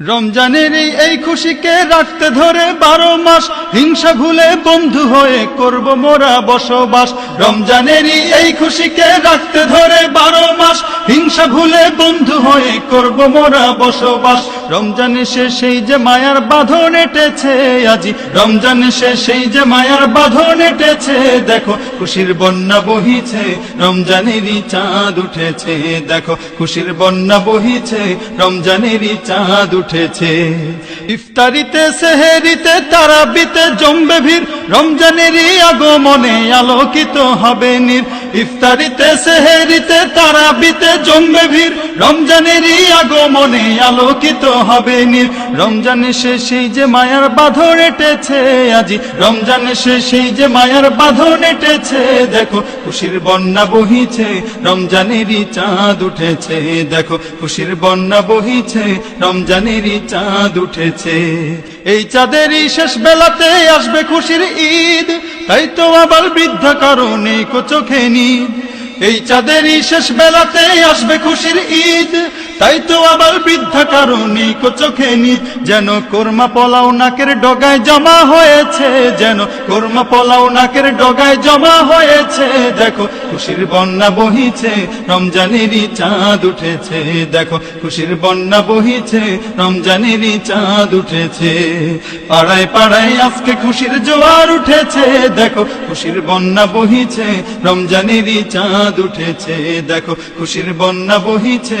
রমজানের এই- খুশিকে রাখতে ধরে বারো মাস হিংসা ভুলে বন্ধু হয়ে করব মোরা বসবাস। রমজানেরই এই খুশিকে রাখতে ধরে বারো মাস হিংসা ভুলে বন্ধু হয়ে করব মোরা বসবাস। রমজান এসে সেই যে মায়ার বাঁধন এটেছে আজি। রমজান এসে সেই যে মায়ার বাঁধন এটেছে, দেখো খুশির বন্যা বহিছে, রমজানেরই চাঁদ উঠেছে, দেখো খুশির বন্যা বহিছে, রমজানেরই চাঁদ উঠেছে ইফতারিতে সেহেরিতে তারাবিতে জমবে ভিড়। রমজানেরই আগমনে আলোকিত হবে নীর। ইফতারিতে, সেহেরিতে, তারাবিতে জমবে ভিড়। রমজানেরই আগমনে আলোকিত হবে নীর রমজান সেই যে মায়ার বাঁধন এটেছে আজি। রমজান সেই যে মায়ার বাঁধন এটেছে, দেখো খুশির বন্যা বহিছে, রমজানেরই চাঁদ উঠেছে। দেখো খুশির বন্যা বহিছে, রমজানেরই চাঁদ উঠেছে। এই চাঁদেরই শেষ বেলাতে আসবে খুশির ঈদ। তাই তো আবার বৃদ্ধা কারণে চোখে নিদ এই চাঁদেরই শেষ বেলাতে আসবে খুশির ঈদ। তাই তো আবার বৃদ্ধা কারণে চোখে নিদ যেন কোরমা পলাও নাকের ডগায় জমা হয়েছে, যেন কোরমা পলাও নাকের ডগায় জমা হয়েছে, দেখো খুশির বন্যা বহিছে, রমজানেরই চাঁদ উঠেছে, দেখো খুশির বন্যা বহিছে, রমজানেরই চাঁদ উঠেছে। পাড়ায় পাড়ায় আজকে খুশির জোয়ার উঠেছে, দেখো খুশির বন্যা বহিছে, রমজানেরই চাঁদ উঠেছে, দেখো খুশির বন্যা বহিছে